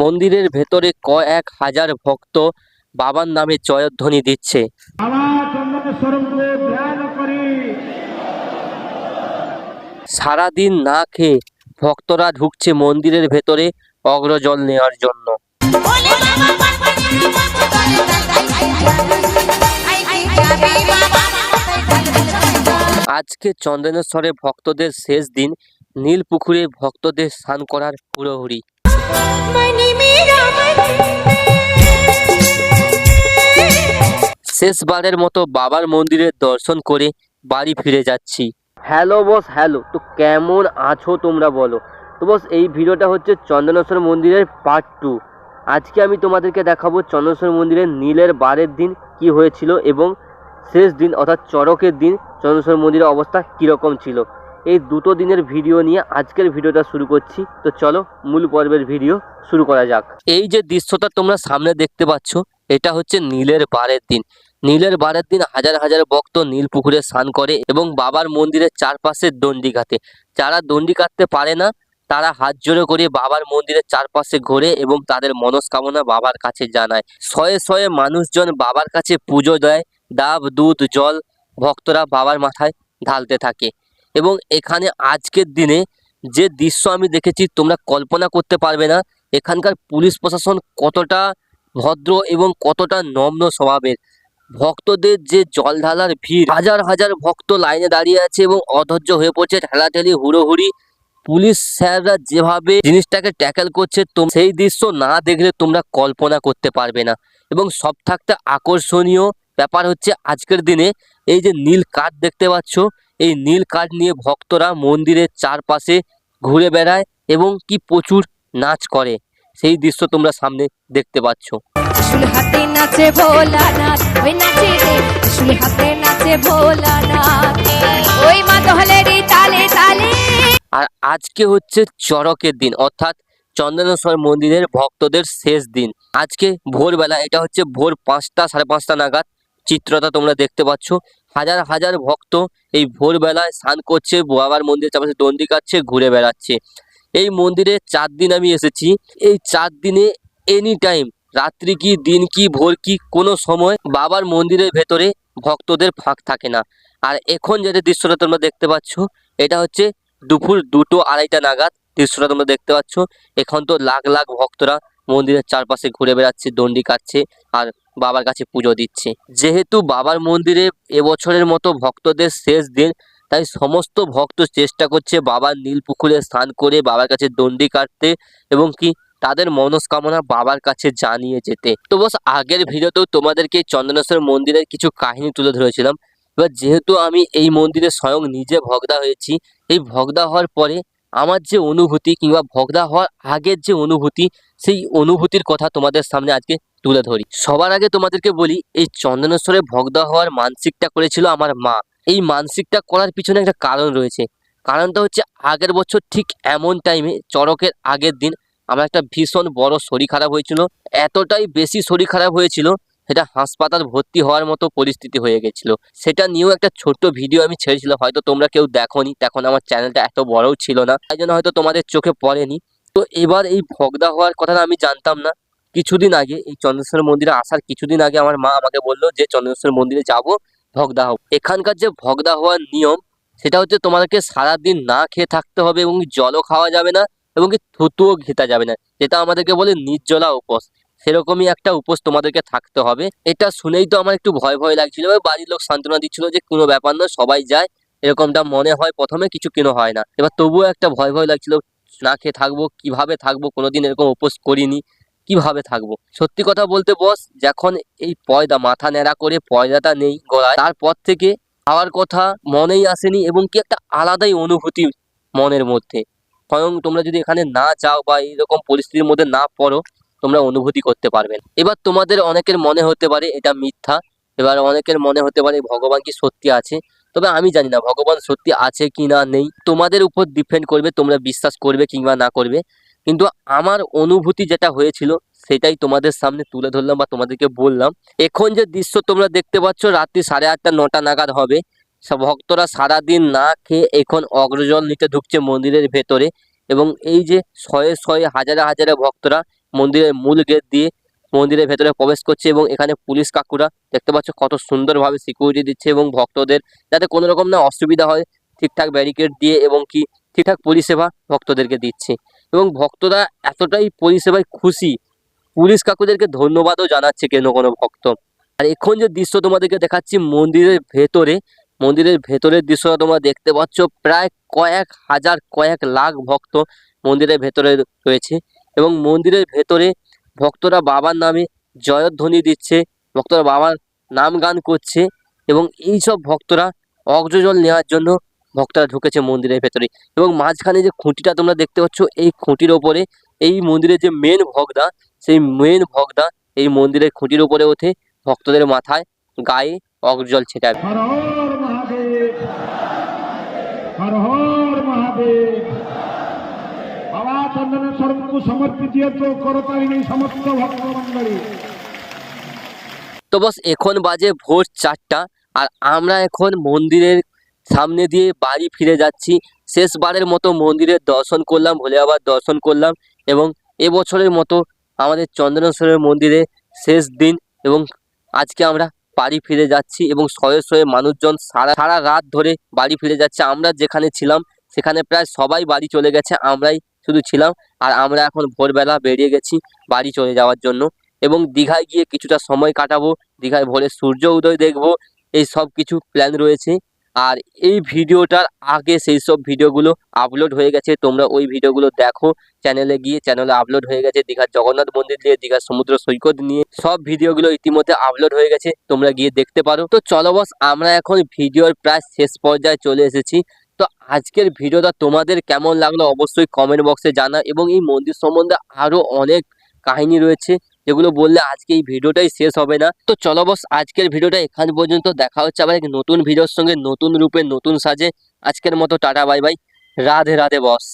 মন্দিরের ভেতরে কয়েক হাজার ভক্ত বাবার নামে জয়ধ্বনি দিচ্ছে। সারাদিন না খেয়ে ভক্তরা ঢুকছে মন্দিরের ভেতরে অগ্রজল নেওয়ার জন্য। আজকে চন্দনেশ্বরে ভক্তদের শেষ দিন, নীলপুকুরে ভক্তদের স্নান করার হুড়োহুড়ি। শেষবারের মতো বাবার মন্দিরের দর্শন করে বাড়ি ফিরে যাচ্ছি। Hello boss, hello. তো কেমন আছো তোমরা বলো? তো বস, এই ভিডিওটা হচ্ছে চন্দনেশ্বর মন্দিরের পার্ট টু আজকে আমি তোমাদেরকে দেখাবো চন্দনেশ্বর মন্দিরের নীলের বারের দিন কি হয়েছিল এবং শেষ দিন অর্থাৎ চড়কের দিন চন্দনেশ্বর মন্দিরের অবস্থা কীরকম ছিল। এই দুটো দিনের ভিডিও নিয়ে আজকের ভিডিওটা শুরু করছি। তো চলো মূল পর্বের ভিডিও শুরু করা যাক। এই যে দৃশ্যটা তোমরা সামনে দেখতে পাচ্ছ, এটা হচ্ছে নীলের বারের দিন। নীলের বারের দিন হাজার হাজার ভক্ত নীল পুকুরে স্নান করে এবং বাবার মন্দিরের চারপাশে দণ্ডি কাটে যারা দণ্ডি কাটতে পারে না, তারা হাত জোড়ে করে বাবার মন্দিরের চারপাশে ঘোরে এবং তাদের মনস্কামনা বাবার কাছে জানায়। শয়ে শয়ে মানুষজন বাবার কাছে পুজো দেয়, ডাব, দুধ, জল ভক্তরা বাবার মাথায় ঢালতে থাকে। এবং এখানে আজকের দিনে যে দৃশ্য আমি দেখেছি, তোমরা কল্পনা করতে পারবে না, এখানকার পুলিশ প্রশাসন কতটা ভদ্র এবং কতটা নম্র স্বভাবের। ভক্তদের যে জল ঢালার ভিড়, হাজার হাজার ভক্ত লাইনে দাঁড়িয়ে আছে এবং অধৈর্য হয়ে পড়ছে, ঠেলাঠেলি, হুড়োহুড়ি। পুলিশ স্যাররা যেভাবে জিনিসটাকে ট্যাকেল করছে, তো সেই দৃশ্য না দেখলে তোমরা কল্পনা করতে পারবে না। এবং সব থাকতে আকর্ষণীয় ব্যাপার হচ্ছে, আজকের দিনে এই যে নীল কাঠ দেখতে পাচ্ছ এই নীল কাঠ নিয়ে ভক্তরা মন্দিরের চারপাশে ঘুরে বেড়ায় এবং কি প্রচুর নাচ করে। সেই দৃশ্য তোমরা সামনে দেখতে পাচ্ছ। হাতে নাচে ভোলানাথ ওই নাচে রে। হাতে নাচে ভোলানাথ ওই মা তালে তালে। আর আজকে হচ্ছে চড়কের দিন অর্থাৎ চন্দনেশ্বর মন্দিরের ভক্তদের শেষ দিন। আজকে ভোরবেলা এটা হচ্ছে ভোর পাঁচটা সাড়ে পাঁচটা নাগাদ চিত্রটা তোমরা দেখতে পাচ্ছ। হাজার হাজার ভক্ত এই ভোরবেলায় স্নান করছে, বাবার মন্দিরের চারপাশে দণ্ডি কাটছে, ঘুরে বেড়াচ্ছে। এই মন্দিরে চার দিন আমি এসেছি। এই চার দিনে এনি টাইম রাত্রি কি, দিন কি, ভোর কি, কোনো সময় বাবার মন্দিরের ভেতরে ভক্তদের ফাঁক থাকে না। আর এখন যেটা দৃশ্যটা তোমরা দেখতে পাচ্ছ, এটা হচ্ছে দুপুর দুটো আড়াইটা নাগাদ দৃশ্যটা তোমরা দেখতে পাচ্ছ। এখন তো লাখ লাখ ভক্তরা মন্দিরের চারপাশে ঘুরে বেড়াচ্ছে, দণ্ডি কাটছে আর বাবার কাছে পুজো দিচ্ছে। যেহেতু বাবার মন্দিরে এবছরের মতো ভক্তদের শেষ দিন, তাই সমস্ত ভক্ত চেষ্টা করছে বাবার নীল পুকুরে স্নান করে বাবার কাছে দণ্ডি কাটতে এবং কি তাদের মনস্কামনা বাবার কাছে জানিয়ে যেতে। তো বস, আগের ভিডিওতেও তোমাদেরকে চন্দনেশ্বর মন্দিরের কিছু কাহিনী তুলে ধরেছিলাম। এবার যেহেতু আমি এই মন্দিরে স্বয়ং নিজে ভগদা হয়েছি, এই ভগদা হওয়ার পরে আমার যে অনুভূতি কিংবা ভগদা হওয়ার আগের যে অনুভূতি, সেই অনুভূতির কথা তোমাদের সামনে আজকে তুলে ধরি। সবার আগে তোমাদেরকে বলি, এই চন্দনেশ্বরে ভগদা হওয়ার মানসিকটা করেছিল আমার মা। এই মানসিকটা করার পিছনে একটা কারণ রয়েছে। কারণটা হচ্ছে আগের বছর ঠিক এমন টাইমে চড়কের আগের দিন, আমার একটা ভীষণ বড় শরীর খারাপ হয়েছিল। এতটাই বেশি শরীর খারাপ হয়েছিল সেটা হাসপাতাল ভর্তি হওয়ার মতো পরিস্থিতি হয়ে গেছিল। সেটা নিয়েও একটা ছোট্ট ভিডিও আমি ছেড়েছিলাম, হয়তো তোমরা কেউ দেখোনি তখন আমার চ্যানেলটা এত বড়ও ছিল না, তাই জন্য হয়তো তোমাদের চোখে পড়েনি। তো এবার এই ভগদা হওয়ার কথাটা আমি জানতাম না। কিছুদিন আগে এই চন্দ্রেশ্বর মন্দিরে আসার কিছুদিন আগে আমার মা আমাকে বলল যে, চন্দ্রেশ্বর মন্দিরে যাব, ভগদা হোক এখানকার যে ভগদা হওয়ার নিয়ম, সেটা হচ্ছে তোমাদেরকে সারাদিন না খেয়ে থাকতে হবে এবং জলও খাওয়া যাবে না এবং কি থুতুও ঘেতা যাবে না, যেটা আমাদেরকে বলে নির্জলা উপোস। সেরকমই একটা উপোস তোমাদেরকে থাকতে হবে। এটা শুনেই তো আমার একটু ভয় ভয় লাগছিল। বাড়ির লোক সান্ত্বনা দিচ্ছিল যে, কোনো ব্যাপার নয়, সবাই যায়। এরকমটা মনে হয় প্রথমে, কিছু কেন হয় না। এবার তবুও একটা ভয় ভয় লাগছিল, না খেয়ে থাকব, কীভাবে থাকব? কোনোদিন এরকম উপোস করিনি, কীভাবে থাকব? সত্যি কথা বলতে বস, যখন এই পয়দা, মাথা ন্যাড়া করে পয়দাটা নেই গলায়, তারপর থেকে খাওয়ার কথা মনেই আসেনি এবং কি একটা আলাদাই অনুভূতি মনের মধ্যে। স্বয়ং তোমরা যদি এখানে না যাও বা এইরকম পরিস্থিতির মধ্যে না পড়ো তোমরা অনুভূতি করতে পারবেন এবার তোমাদের অনেকের মনে হতে পারে এটা মিথ্যা, এবার অনেকের মনে হতে পারে ভগবান কি সত্যি আছে, তবে আমি জানি না ভগবান সত্যি আছে কি না নেই। তোমাদের উপর ডিপেন্ড করবে, তোমরা বিশ্বাস করবে কিংবা না করবে, কিন্তু আমার অনুভূতি যেটা হয়েছিল সেটাই তোমাদের সামনে তুলে ধরলাম বা তোমাদেরকে বললাম। এখন যে দৃশ্য তোমরা দেখতে পাচ্ছ, রাত্রি সাড়ে আটটা, নটা নাগাদ হবে। ভক্তরা সারাদিন না খেয়ে এখন অগ্রজল নিতে ঢুকছে মন্দিরের ভেতরে এবং এই যে শয়ে শয়ে হাজারে হাজারে ভক্তরা মন্দিরের মূল গেট দিয়ে মন্দিরের ভেতরে প্রবেশ করছে এবং এখানে পুলিশ কাকুরা দেখতে পাচ্ছ কত সুন্দরভাবে সিকিউরিটি দিচ্ছে এবং ভক্তদের যাতে কোনো রকম না অসুবিধা হয়, ঠিকঠাক ব্যারিকেড দিয়ে এবং কি ঠিকঠাক পরিষেবা ভক্তদেরকে দিচ্ছে। এবং ভক্তরা এতটাই পরিষেবায় খুশি, পুলিশ কাকুদেরকে ধন্যবাদও জানাচ্ছে কেন কোনো ভক্ত। আর এখন যে দৃশ্য তোমাদেরকে দেখাচ্ছি, মন্দিরের ভেতরে, মন্দিরের ভেতরের দৃশ্যটা তোমরা দেখতে পাচ্ছ, প্রায় কয়েক হাজার, কয়েক লাখ ভক্ত মন্দিরের ভেতরে রয়েছে। এবং মন্দিরের ভেতরে ভক্তরা বাবার নামে জয়ধ্বনি দিচ্ছে, ভক্তরা বাবার নাম গান করছে এবং এই সব ভক্তরা অগ্রজল নেওয়ার জন্য ভক্তরা ঢুকেছে মন্দিরের ভেতরে। এবং মাঝখানে যে খুঁটিটা তোমরা দেখতে পাচ্ছ, এই খুঁটির ওপরে, এই মন্দিরের যে মেন ভগদা, সেই মেন ভগদা এই মন্দিরের খুঁটির ওপরে ওঠে ভক্তদের মাথায় গায়ে অগ্রজল ছেটায় হর হর মহাদেব, হর হর মহাদেব। বাবা সমস্ত তো বস, এখন বাজে ভোর চারটা, আর আমরা এখন মন্দিরের সামনে দিয়ে বাড়ি ফিরে যাচ্ছি। শেষবারের মতো মন্দিরের দর্শন করলাম ভোলে আবার দর্শন করলাম, এবং এবছরের মতো আমাদের চন্দনেশ্বরের মন্দিরে শেষ দিন, এবং আজকে আমরা বাড়ি ফিরে যাচ্ছি, এবং শয়ে শয়ে মানুষজন সারা সারা রাত ধরে বাড়ি ফিরে যাচ্ছে। আমরা যেখানে ছিলাম, সেখানে প্রায় সবাই বাড়ি চলে গেছে। আমরাই শুধু ছিলাম, আর আমরা এখন ভোরবেলা বেরিয়ে গেছি বাড়ি চলে যাওয়ার জন্য। এবং দীঘায় গিয়ে কিছুটা সময় কাটাবো, দীঘায় ভোরে সূর্য উদয় দেখব, এই সব কিছু প্ল্যান রয়েছে। আর এই ভিডিওটার আগে সেই সব ভিডিওগুলো আপলোড হয়ে গেছে, তোমরা ওই ভিডিওগুলো দেখো। চ্যানেলে গিয়ে চ্যানেলে আপলোড হয়ে গেছে দীঘার জগন্নাথ মন্দির নিয়ে দীঘার সমুদ্র সৈকত নিয়ে। সব ভিডিওগুলো ইতিমধ্যে আপলোড হয়ে গেছে, তোমরা গিয়ে দেখতে পারো। তো চলো বস, আমরা এখন ভিডিওর প্রায় শেষ পর্যায়ে চলে এসেছি। তো আজকের ভিডিওটা তোমাদের কেমন লাগল অবশ্যই কমেন্ট বক্সে জানা এবং এই মন্দির সম্বন্ধে আরও অনেক কাহিনী রয়েছে যেগুলো বললে আজকে এই ভিডিওটাই শেষ হবে না। তো চলো বস আজকের ভিডিওটা এখান পর্যন্ত দেখা হচ্ছে আবার এক নতুন ভিডিওর সঙ্গে নতুন রূপে, নতুন সাজে। আজকের মতো tata bye bye Radhe Radhe boss